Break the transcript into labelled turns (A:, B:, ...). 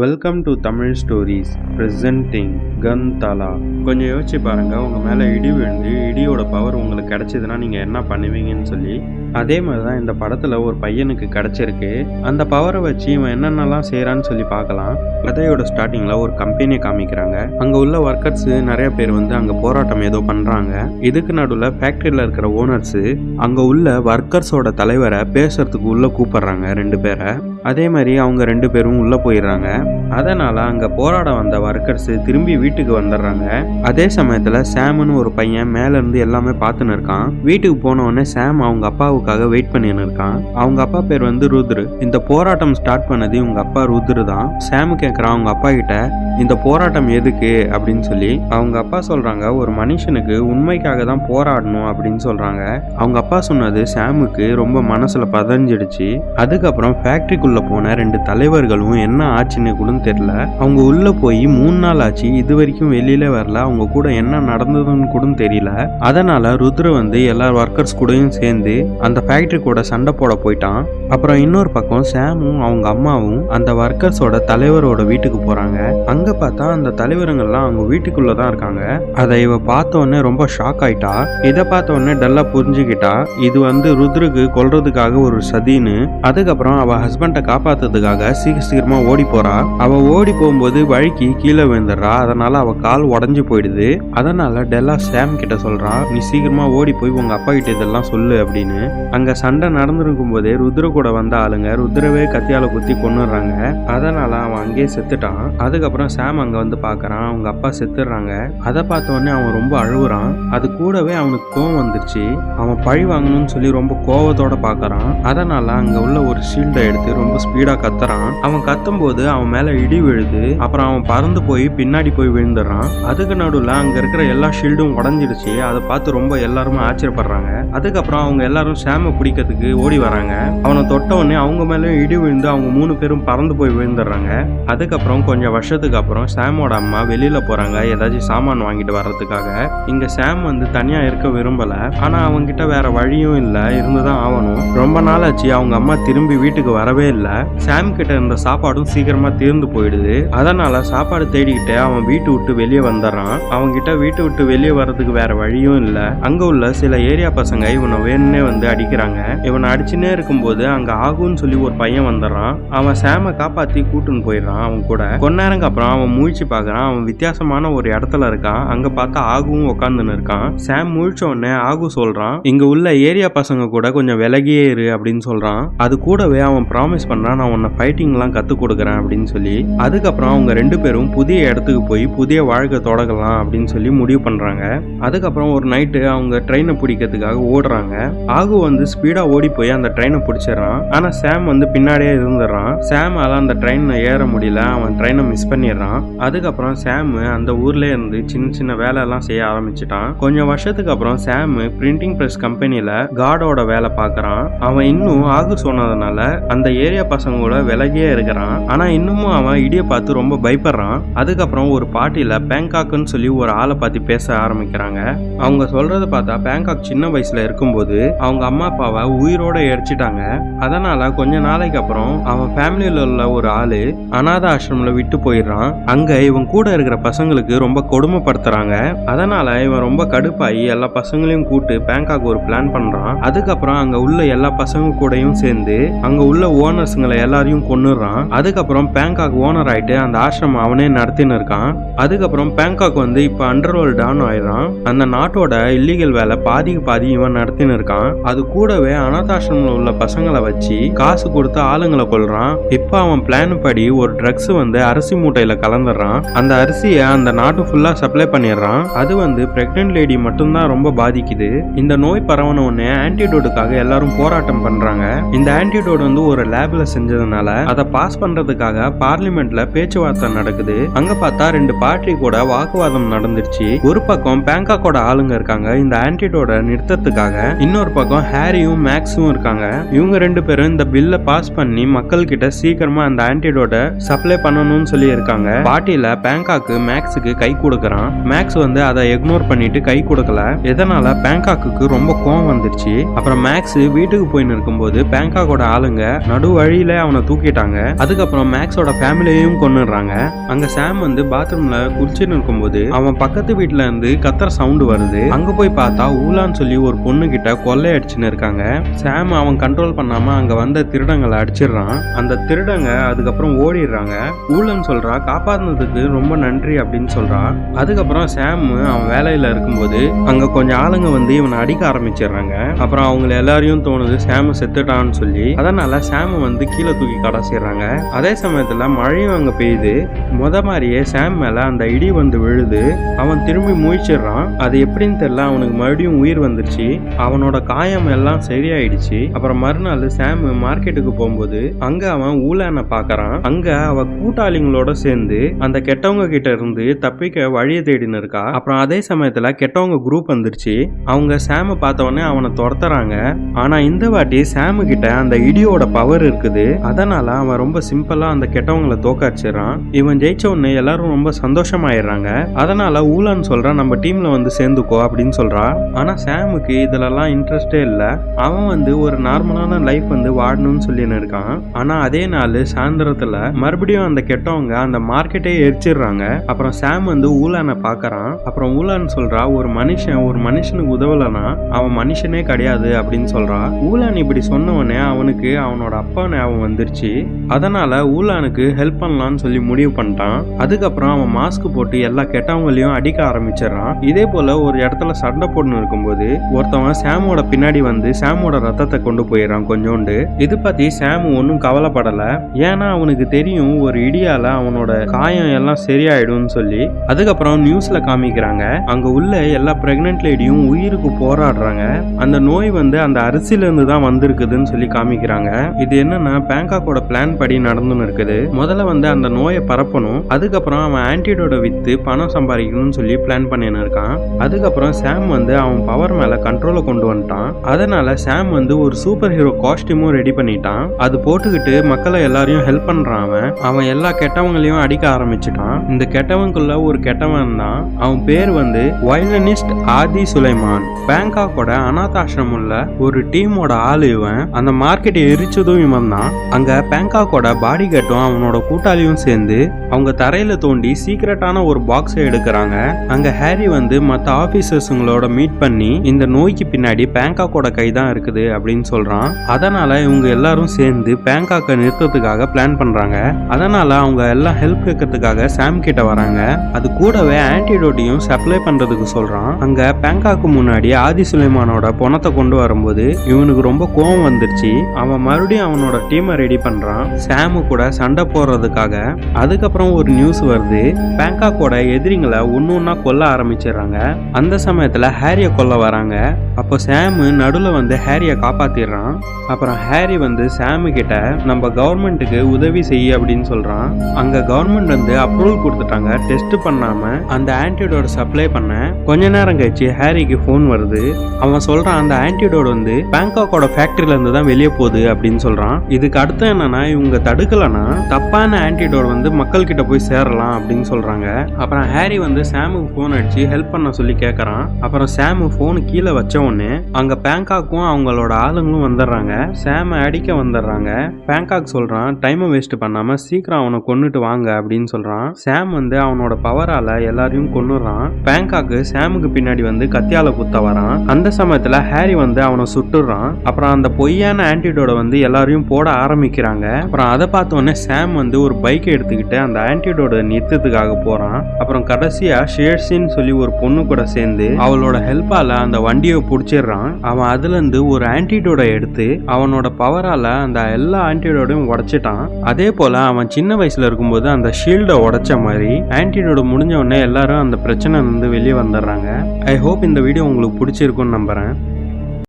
A: Welcome to Tamil stories presenting கன் தலா கொஞ்சம் யோசிச்சு பாருங்க உங்க மேல இடி விழுந்து இடியோட பவர் உங்களுக்கு கிடைச்சதுன்னா நீங்க என்ன பண்ணுவீங்கன்னு சொல்லி. அதே மாதிரி தான் இந்த படத்துல ஒரு பையனுக்கு கிடைச்சிருக்கு. அந்த பவரை வச்சு இவன் என்னென்னலாம் செய்கிறான்னு சொல்லி பார்க்கலாம். கதையோட ஸ்டார்டிங்ல ஒரு கம்பெனியை காமிக்கிறாங்க. அங்க உள்ள ஒர்க்கர்ஸ் நிறைய பேர் வந்து அங்க போராட்டம் ஏதோ பண்றாங்க. இதுக்கு நடுவில் ஃபேக்ட்ரியில் இருக்கிற ஓனர்ஸ் அங்க உள்ள ஒர்க்கர்ஸோட தலைவரை பேசுறதுக்கு உள்ள கூப்பிடுறாங்க ரெண்டு பேரை. அதே மாதிரி அவங்க ரெண்டு பேரும் உள்ள போயிடுறாங்க. அதனால அங்க போராட வந்த ஒர்க்கர்ஸு திரும்பி வீட்டுக்கு வந்துடுறாங்க. அதே சமயத்துல சாம்னு ஒரு பையன் மேல இருந்து எல்லாமே பார்த்துன்னு இருக்கான். வீட்டுக்கு போன உடனே சாம் அவங்க அப்பாவுக்காக வெயிட் பண்ணின்னு இருக்கான். அவங்க அப்பா பேர் வந்து ருத்ரு. இந்த போராட்டம் ஸ்டார்ட் பண்ணது இவங்க அப்பா ருத்ரு தான். சாம் கேட்குறான் அவங்க அப்பா கிட்ட இந்த போராட்டம் எதுக்கு? அப்படின்னு சொல்லி அவங்க அப்பா சொல்றாங்க ஒரு மனுஷனுக்கு உண்மைக்காக தான் போராடணும் அப்படின்னு சொல்றாங்க. அவங்க அப்பா சொன்னது சாமுக்கு ரொம்ப மனசுல பதஞ்சிடுச்சு. அதுக்கப்புறம் ஃபேக்டரிக்குள்ள போன ரெண்டு தலைவர்களும் என்ன ஆச்சுன்னு கூட தெரியல. அவங்க உள்ள போய் மூணு நாள் ஆச்சு இது வரைக்கும் வெளியில வரல. அவங்க கூட என்ன நடந்ததுன்னு கூட தெரியல. அதனால ருத்ர வந்து எல்லா ஒர்க்கர்ஸ் கூடயும் சேர்ந்து அந்த ஃபேக்டரி கூட சண்டை போட போயிட்டான். அப்புறம் இன்னொரு பக்கம் சாமும் அவங்க அம்மாவும் அந்த ஒர்க்கர்ஸோட தலைவரோட வீட்டுக்கு போறாங்க. அங்க பார்த்தா அந்த தலைவருங்கெல்லாம் அவங்க வீட்டுக்குள்ள தான் இருக்காங்க. அதை இவ பார்த்த உடனே ரொம்ப ஷாக் ஆயிட்டா. இதை பார்த்த உடனே டல்லா புரிஞ்சுக்கிட்டா. இது வந்து ருத்ருக்கு கொல்றதுக்காக ஒரு சதின்னு. அதுக்கப்புறம் அவ ஹஸ்பண்டை காப்பாத்துறதுக்காக சீக்கிர சீக்கிரமா ஓடி போறா. அவ ஓடி போகும்போது வழுக்கி கீழே விழுந்துடுறா. அதனால அவ கால் உடஞ்சு போயிடுது. அதனால டெல்லா சாம் கிட்ட சொல்றா நீ சீக்கிரமா ஓடி போய் உங்க அப்பா கிட்ட இதெல்லாம் சொல்லு அப்படின்னு. அங்க சண்டை நடந்திருக்கும் போதே ருத்ர கூட வந்த ஆளுங்க ருத்ரவே கத்தியால குத்தி கொன்னுடுறாங்க. அதனால அவன் அங்கேயே செத்துட்டான். அதுக்கப்புறம் சாம் அங்க வந்து பாக்குறான். அவங்க அப்பா செத்துடுறாங்க. அதை பார்த்த உடனே அவன் ரொம்ப அழுகுறான். அது கூடவே அவனுக்கு கோவம் வந்துருச்சு. அவன் பழி வாங்கணும்னு சொல்லி ரொம்ப கோவத்தோட பாக்குறான். அதனால அங்க உள்ள ஒரு ஷீல்டை எடுத்து ரொம்ப ஸ்பீடா கத்துறான். அவன் கத்தும் போது அவன் மேல இடி விழுது அப்புறம் அவன் பறந்து போய் பின்னாடி போய் விழுந்துடுறான். அதுக்கு நடுவுல அங்க இருக்கிற எல்லா ஷீல்டும் உடஞ்சிடுச்சு அதை பார்த்து ரொம்ப எல்லாருமே ஆச்சரியப்படுறாங்க. அதுக்கப்புறம் அவங்க எல்லாரும் சாம பிடிக்கிறதுக்கு ஓடி வராங்க. அவனை தொட்ட உடனே அவங்க மேலேயும் இடி விழுந்து அவங்க மூணு பேரும் பறந்து போய் விழுந்துடுறாங்க. அதுக்கப்புறம் கொஞ்சம் வருஷத்துக்கு அப்புறம் சாமோட அம்மா வெளியில போறாங்க ஏதாச்சும் சாமான் வாங்கிட்டு வர்றதுக்காக. இங்க சாம் வந்து தனியா இருக்க விரும்பல. ஆனா அவங்க கிட்ட வேற வழியும் இல்லை இருந்துதான் ஆகணும். ரொம்ப நாள் ஆச்சு அவங்க அம்மா திரும்பி வீட்டுக்கு வரவே இல்ல. சாம் கிட்ட இருந்த சாப்பாடும் சீக்கிரமா தீர்ந்து போயிடுது. அதனால சாப்பாடு தேடிக்கிட்டு அவன் வீட்டு விட்டு வெளியே வந்துடுறான். அவங்க கிட்ட வீட்டு விட்டு வெளியே வர்றதுக்கு வேற வழியும் இல்ல. அங்க உள்ள சில ஏரியா பசங்க இவனை வேணும்னே வந்து அடிக்கிறாங்க. இவனை அடிச்சுனே இருக்கும்போது அங்க ஆகும்னு சொல்லி ஒரு பையன் வந்துடுறான். அவன் சாம காப்பாத்தி கூட்டுன்னு போயிடுறான் அவன் கூட. கொஞ்ச நேரங்க அப்புறம் அவன் முழிச்சு பார்க்கறான். அவன் வித்தியாசமான ஒரு இடத்துல இருக்கான். அங்க பார்த்தா ஆகும் உட்காந்துன்னு இருக்கான். சாம் முழிச்ச உடனே ஆகு சொல்றான். இங்க உள்ள ஏரியா பசங்க கூட கொஞ்சம் விலகியே இரு அப்படின்னு சொல்றான். அது கூடவே அவன் ப்ராமிஸ் பண்றான் நான் உன்னை ஃபைட்டிங்லாம் கத்து கொடுக்குறேன் அப்படின்னு சொல்லி அதுக்கப்புறம் அவங்க ரெண்டு பேரும் புதிய இடத்துக்கு போய் புதிய வாழ்க்கை தொடங்கலாம் அப்படின்னு சொல்லி முடிவு பண்றாங்க. அதுக்கப்புறம் ஒரு நைட்டு அவங்க ட்ரெயினை பிடிக்கிறதுக்காக ஓடுறாங்க. ஆகு வந்து ஸ்பீடா ஓடி போய் அந்த ட்ரெயினை பிடிச்சிடுறான். ஆனா சாம் வந்து பின்னாடியே இருந்துடுறான். சாமால அந்த ட்ரெயினை ஏற முடியல. அவன் ட்ரெயினை மிஸ் பண்ணிடுறான். அதுக்கப்புறம் சாம் அந்த ஊர்ல இருந்து சின்ன சின்ன வேலை எல்லாம் செய்ய ஆரம்பிச்சிட்டான். கொஞ்சம் வருஷத்துக்கு அப்புறம் சாம் பிரிண்டிங் ப்ரெஸ் கம்பெனியில் கார்டோட வேலை பார்க்கறான். அவன் இன்னும் ஆகு சொன்னதுனால அந்த ஏரியா பசங்க கூட விலகியே இருக்கிறான். ஆனா இன்னமும் அவன் இடிய பார்த்து ரொம்ப பயப்படுறான். அதுக்கப்புறம் ஒரு பார்ட்டியில பேங்காக்னு சொல்லி ஒரு ஆளை பார்த்து பேச ஆரம்பிக்கிறாங்க. அவங்க சொல்கிறத பார்த்தா பேங்காக் சின்ன வயசுல இருக்கும்போது அவங்க அம்மா அப்பாவை உயிரோட எரிச்சிட்டாங்க. அதனால கொஞ்ச நாளைக்கு அப்புறம் அவன் ஃபேமிலியில உள்ள ஒரு ஆளு அனாத ஆசிரமில் விட்டு போயிடுறான். அங்க இவன் கூட இருக்கிற பசங்களுக்கு ரொம்ப கொடுமைப்படுத்துறாங்க. அதனால இவன் ரொம்ப கடுப்பாகி எல்லா பசங்களையும் கூட்டு பேங்காக் ஒரு பிளான் பண்றான். அதுக்கப்புறம் அங்க உள்ள எல்லா பசங்க கூடயும் சேர்ந்து அங்க உள்ள ஓனர் பசங்களை எல்லாரையும் கொன்னுடுறான். அதுக்கப்புறம் பேங்காக் ஓனர் ஆயிட்டு அந்த ஆசிரமம் அவனே நடத்தின்னு இருக்கான். அதுக்கப்புறம் பேங்காக் வந்து இப்ப அண்டர்வேர்ல்ட் டான் ஆயிடுறான். அந்த நாட்டோட இல்லீகல் வேலை பாதிக்கு பாதி இவன் நடத்தின்னு இருக்கான். அது கூடவே அனாதாசிரமில் உள்ள பசங்களை வச்சு காசு கொடுத்து ஆளுங்களை கொள்றான் இப்போ அவன் பிளான் படி ஒரு ட்ரக்ஸ் வந்து அரிசி மூட்டையில கலந்துடுறான். அந்த அரிசியை அந்த நாட்டு ஃபுல்லா சப்ளை பண்ணிடுறான். அது வந்து பிரெக்னென்ட் லேடி மட்டும்தான் ரொம்ப பாதிக்குது. இந்த நோய் பரவன உடனே ஆன்டிடோடுக்காக எல்லாரும் போராட்டம் பண்றாங்க. இந்த ஆன்டிடோட் வந்து ஒரு லேப்ல செஞ்சதுனால அதை பாஸ் பண்றதுக்காக பார்லிமெண்ட்ல பேச்சுவார்த்தை நடக்குது. அங்க பார்த்தா ரெண்டு பார்ட்டி கூட வாக்குவாதம் நடந்துருச்சு. ஒரு பக்கம் பேங்காக்கோட ஆளுங்க இருக்காங்க இந்த ஆன்டிடோட நிறுத்தத்துக்காக. இன்னொரு பக்கம் ஹாரியும் மேக்ஸும் இருக்காங்க. இவங்க ரெண்டு பேரும் இந்த பில்ல பாஸ் பண்ணி மக்கள் கிட்ட சீக்கிரமா அந்த ஆன்டிடோட சப்ளை பண்ணணும்னு சொல்லி இருக்காங்க. பார்ட்டியில பேங்காக்கு மேக்ஸுக்கு கை கொடுக்கறான். மேக்ஸ் வந்து அதை இக்னோர் பண்ணிட்டு கை கொடுக்கல. இதனால பேங்காக்கு ரொம்ப கோவம் வந்துருச்சு. அப்புறம் மேக்ஸ் வீட்டுக்கு போயின்னு இருக்கும்போது பேங்காக்கோட ஆளுங்க நடுவ வழியில அவனை தூக்கிட்டாங்க. அதுக்கப்புறம் மேக்ஸோட ஃபேமிலியையும் கொண்டுடுறாங்க அங்க சாம் வந்து பாத்ரூம்ல குளிச்சுன்னு இருக்கும்போது அவன் பக்கத்து வீட்ல இருந்து கத்துற சவுண்ட் வருது. அங்க போய் பார்த்தா ஊலான்னு சொல்லி ஒரு பொண்ணு கிட்ட கொள்ளை அடிச்சுன்னு இருக்காங்க. சாம் அவன் கண்ட்ரோல் பண்ணாம அங்க வந்த திருடங்களை அடிச்சிடுறான். அந்த திருடங்க அதுக்கப்புறம் ஓடிடுறாங்க. ஊழன்னு சொல்றா காப்பாத்தினதுக்கு ரொம்ப நன்றி அப்படின்னு சொல்றா. அதுக்கப்புறம் சாம் அவன் வேலையில இருக்கும்போது அங்க கொஞ்சம் ஆளுங்க வந்து இவனை அடிக்க ஆரம்பிச்சிடுறாங்க. அப்புறம் அவங்க எல்லாரையும் தோணுது சாம் செத்துட்டான்னு சொல்லி. அதனால சாம் வந்து கீழே தூக்கி கடைசிடுறாங்க அதே சமயத்துல மழையும் அங்க பெய்யுது. முத மாதிரியே சாம் மேல அந்த இடி வந்து விழுது. அவன் திரும்பி முழிச்சிடுறான். அது எப்படின்னு தெரியல. அவனுக்கு மறுபடியும் உயிர் வந்துருச்சு. அவனோட காயம் எல்லாம் சரியாயிடுச்சு. அப்புறம் மறுநாள் சாம் மார்க்கெட்டுக்கு போகும்போது அங்க அவன் ஊலான பாக்குறான். அங்க அவ கூட்டாளிங்களோட சேர்ந்து அந்த கெட்டவங்க கிட்ட இருந்து தப்பிக்க வழியை தேடின்னு இருக்கா. அப்புறம் அதே சமயத்துல கெட்டவங்க குரூப் வந்துருச்சு. அவங்க சாம பார்த்த உடனே அவனை துரத்துறாங்க. ஆனா இந்த வாட்டி சாமு கிட்ட அந்த இடியோட பவர் இருக்குது. அதனால அவன் ரொம்ப சிம்பிளா அந்த கெட்டவங்களை தோக்காச்சிடுறான். இவன் ஜெயிச்ச உடனே எல்லாரும் ரொம்ப சந்தோஷமாயிடுறாங்க. அதனால ஊலான்னு சொல்றான் நம்ம டீம்ல வந்து சேர்ந்துக்கோ அப்படின்னு சொல்றான் ஆனா சாமுக்கு இதுலலாம் இன்ட்ரெஸ்டே இல்ல. அவன் வந்து ஒரு நார்மலான லைஃப் வந்து வாடணும்னு சொல்லின்னு இருக்கான். ஆனா அதே நாள் சாயந்தரத்துல மறுபடியும் அந்த கெட்டவங்க அந்த மார்க்கெட்டே எரிச்சிடுறாங்க. அப்புறம் சாம் வந்து ஊலானை பாக்குறான். அப்புறம் ஊலான் சொல்றா ஒரு மனுஷன் ஒரு மனுஷனுக்கு உதவலனா அவன் மனுஷனே கிடையாது அப்படின்னு சொல்றா. ஊலான் இப்படி சொன்ன உடனே அவனுக்கு அவனோட அப்பா ஞாபகம் வந்துருச்சு. அதனால ஊலானுக்கு ஹெல்ப் பண்ணலாம்னு சொல்லி முடிவு பண்ணிட்டான். அதுக்கப்புறம் அவன் மாஸ்க் போட்டு எல்லா கெட்டவங்களையும் அடிக்க ஆரம்பிச்சிடறான். இதே போல ஒரு இடத்துல சண்டை போட்டுன்னு இருக்கும்போது ஒருத்தவன் சாமோட பின்னாடி வந்து சாமோட ரத்தத்தை கொண்டு போயிடறான் கொஞ்சோண்டு. இது பத்தி சாம் ஒன்றும் கவலைப்படல. ஏன்னா அவனுக்கு தெரியும் ஒரு இடியால அவனோட காயம் எல்லாம் சரியாயிடும் சொல்லி. அதுக்கப்புறம் நியூஸ்ல காமிக்கிறாங்க. அங்க உள்ள எல்லா பிரெக்னென்ட் லேடியும் உயிருக்கு போராடுறாங்க. அந்த நோய் வந்து அந்த அரிசியில இருந்து தான் வந்திருக்குதுன்னு சொல்லி காமிக்கிறாங்க. இது என்னன்னா பேங்காக்கோட பிளான் படி நடந்துன்னு இருக்குது. முதல்ல வந்து அந்த நோயை பரப்பணும். அதுக்கப்புறம் அவன் ஆன்டிடோட வித்து பணம் சம்பாதிக்கணும்னு சொல்லி பிளான் பண்ணின்னு இருக்கான். அதுக்கப்புறம் சாம் வந்து அவன் பவர் மேல கண்ட்ரோலை கொண்டு வந்துட்டான். அதனால சாம் வந்து ஒரு சூப்பர் ஹீரோ காஸ்டியூமும் ரெடி பண்ணிட்டான். அது போட்டுக்கிட்டு மக்களை எல்லாரையும் ஹெல்ப் பண்றான் அவன். அவன் எல்லா கெட்டவங்களையும் அடிக்க ஆரம்பிச்சிட்டான். இந்த கெட்டவங்களுக்குள்ள ஒரு கெட்டவன் தான். அவன் பேர் வந்து வயலனிஸ்ட் ஆதி சுலைமான். பேங்காக்கோட அனாதாசிரமம் உள்ள ஒரு டீமோட ஆள் இவன். அந்த மார்க்கெட்டை எரிச்சதும் இவன் தான் அங்க பேங்காக்கோட பாடி கட்டும் அவனோட கூட்டாளியும் சேர்ந்து அவங்க தரையில தோண்டி சீக்கிரட்டான ஒரு பாக்ஸை எடுக்கிறாங்க. அங்க ஹாரி வந்து மற்ற ஆபீசர்ஸுங்களோட மீட் பண்ணி இந்த நோய்க்கு பின்னாடி பேங்காக்கோட கை தான் இருக்குது அப்படின்னு சொல்றான். அதனால இவங்க எல்லாரும் சேர்ந்து பேங்காக்கை நிறுத்தத்துக்காக பிளான் பண்றாங்க. அதனால அவங்க எல்லாம் ஹெல்ப் கேட்கறதுக்காக சாம் கிட்ட வராங்க. அது கூடவே ஆன்டிடோட்டையும் சப்ளை பண்றதுக்கு சொல்றான். அங்க பேங்காக்கு முன்னாடி ஆதி சுலைமானோட பணத்தை கொண்டு வரும்போது இவனுக்கு ரொம்ப கோவம் வந்துருச்சு. அவன் மறுபடியும் அவனோட டீமை ரெடி பண்றான். சாமு கூட சண்டை போடுறதுக்காக அதுக்கப்புறம் ஒரு நியூஸ் வருது. பேங்காக்கோட எதிரிங்களை ஒன்று ஒன்றா கொல்ல ஆரம்பிச்சிடுறாங்க. அந்த சமயத்தில் ஹேரியை கொல்ல வராங்க. அப்போ சாமு நடுவில் வந்து ஹேரியை காப்பாத்திடுறான். அப்புறம் ஹேரி வந்து சாமு கிட்ட நம்ம கவர்மெண்ட்டுக்கு உதவி செய்ய அப்படின்னு சொல்றான். அங்க கவர்மெண்ட் வந்து அப்ரூவல் கொடுத்துட்டாங்க. டெஸ்ட் பண்ணாம அந்த ஆன்டிடோட சப்ளை பண்ண. கொஞ்ச நேரம் கழிச்சு ஹேரிக்கு ஃபோன் வருது. அவன் சொல்றான் அந்த ஆன்டிடோட் வந்து பேங்காக்கோட ஃபேக்டரியில இருந்து தான் வெளியே போகுது அப்படின்னு சொல்றான். இதுக்கு அடுத்து என்னன்னா இவங்க தடுக்கலனா தப்பான ஆன்டிடோட் வந்து மக்கள் கிட்ட போய் சேரலாம் அப்படின்னு சொல்றாங்க. அப்புறம் ஹேரி வந்து சாமுக்கு ஃபோன் அடிச்சு ஹெல்ப் பண்ண சொல்லி கேட்கறான் அப்புறம் சாமு ஃபோன் கீழே வச்ச உடனே அங்க பேங்காக்கும் அவங்களோட ஆளுங்களும் வந்துடுறாங்க. சாம அடிக்க வந்துடுறாங்க. பேங்காக் சொல்றான் டைமை வேஸ்ட் பண்ணாம சீக்கிரம் அவனை கொண்டுட்டு வாங்க அப்படின்னு சொல்றான். சாம் வந்து அவனோட பவரால எல்லாரையும் கொண்டுறான் பேங்காக்கு சாமுக்கு பின்னாடி வந்து கத்தியால குத்த வரான். அந்த சமயத்துல ஹேரி வந்து அவனை சுட்டுறான் அப்புறம் அந்த பொய்யான ஆன்டிடோட வந்து எல்லாரையும் போட ஆரம்பிக்கிறாங்க. அப்புறம் அதை பார்த்த உடனே சாம் வந்து ஒரு பைக்கை எடுத்துக்கிட்டு அந்த ஆன்டிடோட நிறுத்தத்துக்காக போறான். அப்புறம் கடைசியா ஷேர்ஸின்னு சொல்லி ஒரு பொண்ணு கூட சேர்ந்து அவளோட ஹெல்ப்பால அந்த வண்டியை பிடிச்சிடுறான். அவன் அதுல இருந்து ஒரு ஆன்டிடோட எடுத்து அவனோட பவரால அந்த எல்லா ஆன்டிடோடையும் உடைச்சிட்டான். அதே போல அவன் சின்ன வயசுல இருக்கும்போது அந்த ஷீல்டை உடைச்ச மாதிரி ஆன்டிடோட முடிஞ்ச உடனே எல்லாரும் அந்த பிரச்சனை வந்து வெளியே வந்துடுறாங்க. ஐ ஹோப் இந்த வீடியோ உங்களுக்கு பிடிச்சிருக்கும்னு நம்புறேன்.